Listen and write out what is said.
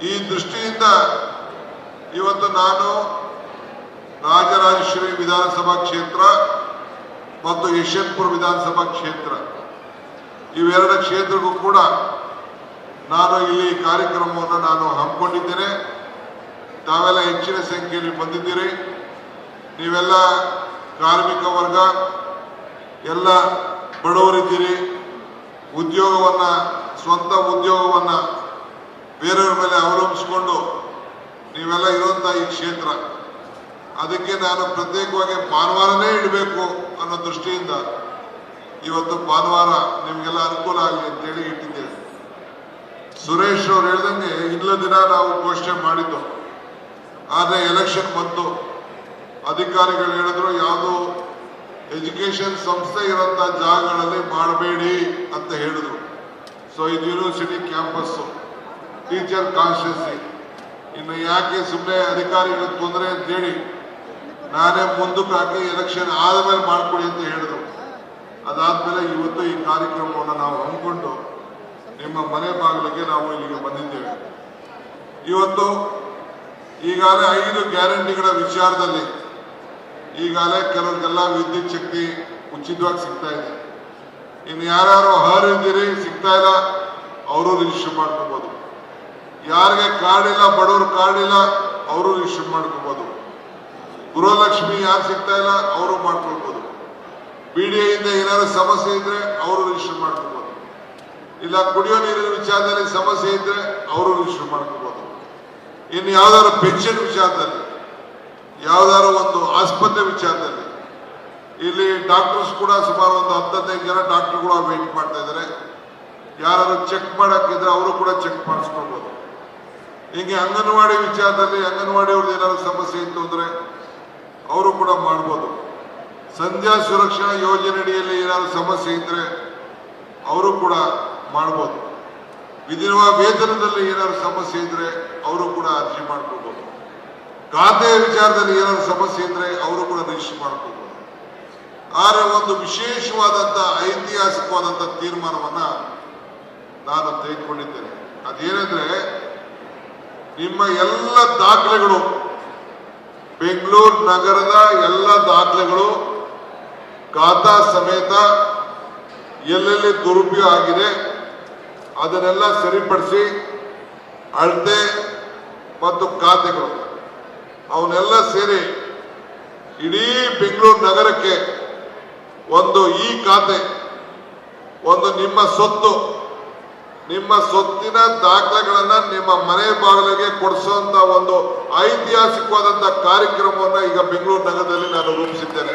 ಈ ದೃಷ್ಟಿಯಿಂದ ಇವತ್ತು ನಾನು ರಾಜರಾಜೇಶ್ವರಿ ವಿಧಾನಸಭಾ ಕ್ಷೇತ್ರ ಮತ್ತು ಯಶವಂತಪುರ ವಿಧಾನಸಭಾ ಕ್ಷೇತ್ರ. ಇವೆರಡು ಕ್ಷೇತ್ರಕ್ಕೂ ಕೂಡ ನಾನು ಇಲ್ಲಿ ಕಾರ್ಯಕ್ರಮವನ್ನು ನಾನು ಹಮ್ಮಿಕೊಂಡಿದ್ದೇನೆ. ತಾವೆಲ್ಲ ಹೆಚ್ಚಿನ ಸಂಖ್ಯೆಯಲ್ಲಿ ಬಂದಿದ್ದೀರಿ. ನೀವೆಲ್ಲ ಕಾರ್ಮಿಕ ವರ್ಗ, ಎಲ್ಲ ಬಡವರಿದ್ದೀರಿ. ಉದ್ಯೋಗವನ್ನು, ಸ್ವಂತ ಉದ್ಯೋಗವನ್ನ ಬೇರೆಯವ್ರ ಮೇಲೆ ಅವಲಂಬಿಸ್ಕೊಂಡು ನೀವೆಲ್ಲ ಇರುವಂತ ಈ ಕ್ಷೇತ್ರ, ಅದಕ್ಕೆ ನಾನು ಪ್ರತ್ಯೇಕವಾಗಿ ಭಾನುವಾರನೇ ಇಡಬೇಕು ಅನ್ನೋ ದೃಷ್ಟಿಯಿಂದ ಇವತ್ತು ಭಾನುವಾರ ನಿಮಗೆಲ್ಲ ಅನುಕೂಲ ಆಗಲಿ ಅಂತೇಳಿ ಇಟ್ಟಿದ್ದೇವೆ ಸುರೇಶ್ ಅವ್ರು ಹೇಳ್ದಂಗೆ ಇಲ್ಲ ದಿನ ನಾವು ಘೋಷಣೆ ಮಾಡಿದ್ದು, ಆದರೆ ಎಲೆಕ್ಷನ್ ಬಂತು. ಅಧಿಕಾರಿಗಳು ಹೇಳಿದ್ರು, ಯಾವುದು ಎಜುಕೇಶನ್ ಸಂಸ್ಥೆ ಇರೋಂಥ ಜಾಗಗಳಲ್ಲಿ ಮಾಡಬೇಡಿ ಅಂತ ಹೇಳಿದ್ರು. ಸೊ ಇದು ಯೂನಿವರ್ಸಿಟಿ ಕ್ಯಾಂಪಸ್ ಟೀಚರ್ ಕಾನ್ಸ್ಟಿಟ್ಯೂನ್ಸಿ ಇನ್ನು ಯಾಕೆ ಸುಮ್ಮನೆ ಅಧಿಕಾರಿಗಳ ತೊಂದರೆ ಅಂತೇಳಿ ನಾನೇ ಮುಂದಕ್ಕೆ ಹಾಕಿ ಎಲೆಕ್ಷನ್ ಆದಮೇಲೆ ಮಾಡ್ಕೊಡಿ ಅಂತ ಹೇಳಿದ್ರು. ಅದಾದ್ಮೇಲೆ ಇವತ್ತು ಈ ಕಾರ್ಯಕ್ರಮವನ್ನು ನಾವು ಹಮ್ಮಿಕೊಂಡು ನಿಮ್ಮ ಮನೆ ಬಾಗಿಲಿಗೆ ನಾವು ಇಲ್ಲಿಗೆ ಬಂದಿದ್ದೇವೆ. ಇವತ್ತು ಈಗಾಗಲೇ ಐದು ಗ್ಯಾರಂಟಿಗಳ ವಿಚಾರದಲ್ಲಿ ಈಗಾಗಲೇ ಕೆಲವರಿಗೆಲ್ಲ ವಿದ್ಯುತ್ ಶಕ್ತಿ ಉಚಿತವಾಗಿ ಸಿಗ್ತಾ ಇದೆ. ಇನ್ನು ಯಾರ್ಯಾರು ಅರ್ಹರಿದ್ದೀರಿ, ಸಿಗ್ತಾ ಇಲ್ಲ, ಅವರು ರಿಜಿಸ್ಟರ್ ಮಾಡ್ಕೋಬಹುದು ಯಾರಿಗೆ ಕಾರ್ಡ್ ಇಲ್ಲ ಬಡವರು ಕಾರ್ಡ್ ಇಲ್ಲ ಅವರು ರಿಜಿಸ್ಟರ್ ಮಾಡ್ಕೋಬಹುದು ಗೃಹಲಕ್ಷ್ಮಿ ಯಾರು ಸಿಗ್ತಾ ಇಲ್ಲ, ಅವರು ಮಾಡ್ಕೊಳ್ಬಹುದು ಬಿ ಡಿ ಇಂದ ಏನಾದ್ರು ಸಮಸ್ಯೆ ಇದ್ರೆ ಅವರು ರಿಜಿಸ್ಟರ್ ಮಾಡ್ಕೋಬಹುದು ಇಲ್ಲ ಕುಡಿಯೋ ನೀರಿನ ವಿಚಾರದಲ್ಲಿ ಸಮಸ್ಯೆ ಇದ್ರೆ ಅವರು ರಿಜಿಸ್ಟರ್ ಮಾಡ್ಕೋಬಹುದು ಇನ್ನು ಯಾವ್ದಾದ್ರು ಪೆನ್ಷನ್ ವಿಚಾರದಲ್ಲಿ, ಯಾವ್ದಾದ್ರು ಒಂದು ಆಸ್ಪತ್ರೆ ವಿಚಾರದಲ್ಲಿ, ಇಲ್ಲಿ ಡಾಕ್ಟರ್ಸ್ ಕೂಡ ಸುಮಾರು ಒಂದು ಹತ್ತದೈದು ಜನ ಡಾಕ್ಟರ್ ಕೂಡ ವೇಟ್ ಮಾಡ್ತಾ ಇದ್ದಾರೆ. ಯಾರಾದ್ರು ಚೆಕ್ ಮಾಡಕ್ಕಿದ್ರೆ ಅವರು ಕೂಡ ಚೆಕ್ ಮಾಡಿಸ್ಕೊಳ್ಬೋದು. ಹೀಗೆ ಅಂಗನವಾಡಿ ವಿಚಾರದಲ್ಲಿ ಅಂಗನವಾಡಿ ಅವ್ರದ್ದು ಏನಾದ್ರು ಸಮಸ್ಯೆ ಇತ್ತು ಅಂದರೆ ಅವರು ಕೂಡ ಮಾಡ್ಬೋದು. ಸಂಧ್ಯಾ ಸುರಕ್ಷಾ ಯೋಜನೆ ಅಡಿಯಲ್ಲಿ ಏನಾದ್ರು ಸಮಸ್ಯೆ ಇದ್ರೆ ಅವರು ಕೂಡ ಮಾಡ್ಬೋದು. ವಿಧಿರುವ ವೇತನದಲ್ಲಿ ಏನಾದ್ರು ಸಮಸ್ಯೆ ಇದ್ರೆ ಅವರು ಕೂಡ ಅರ್ಜಿ ಮಾಡ್ಕೋಬಹುದು ಖಾತೆಯ ವಿಚಾರದಲ್ಲಿ ಏನಾದ್ರು ಸಮಸ್ಯೆ ಇದ್ರೆ ಅವರು ಕೂಡ ರಿಜಿಸ್ಟರ್ ಮಾಡ್ಕೋಬಹುದು ಆದರೆ ಒಂದು ವಿಶೇಷವಾದಂತ ಐತಿಹಾಸಿಕವಾದಂತ ತೀರ್ಮಾನವನ್ನ ನಾನು ತೆಗೆದುಕೊಂಡಿದ್ದೇನೆ. ಅದೇನೆಂದ್ರೆ ನಿಮ್ಮ ಎಲ್ಲ ದಾಖಲೆಗಳು, ಬೆಂಗಳೂರು ನಗರದ ಎಲ್ಲ ದಾಖಲೆಗಳು, ಖಾತಾ ಸಮೇತ ಎಲ್ಲೆಲ್ಲಿ ದುರುಪಯೋಗ ಆಗಿದೆ, ಅದನ್ನೆಲ್ಲ ಸರಿಪಡಿಸಿ ಅಳತೆ ಮತ್ತು ಖಾತೆಗಳು. ಅವನ್ನೆಲ್ಲ ಸೇರಿ ಇಡೀ ಬೆಂಗಳೂರು ನಗರಕ್ಕೆ ಒಂದು ಈ ಖಾತೆ, ಒಂದು ನಿಮ್ಮ ಸೊತ್ತು ನಿಮ್ಮ ಸೊತ್ತಿನ ದಾಖಲೆಗಳನ್ನ ನಿಮ್ಮ ಮನೆ ಬಾಗಿಲಿಗೆ ಕೊಡಿಸುವಂತ ಒಂದು ಐತಿಹಾಸಿಕವಾದಂತ ಕಾರ್ಯಕ್ರಮವನ್ನ ಈಗ ಬೆಂಗಳೂರು ನಗರದಲ್ಲಿ ನಾನು ರೂಪಿಸಿದ್ದೇನೆ.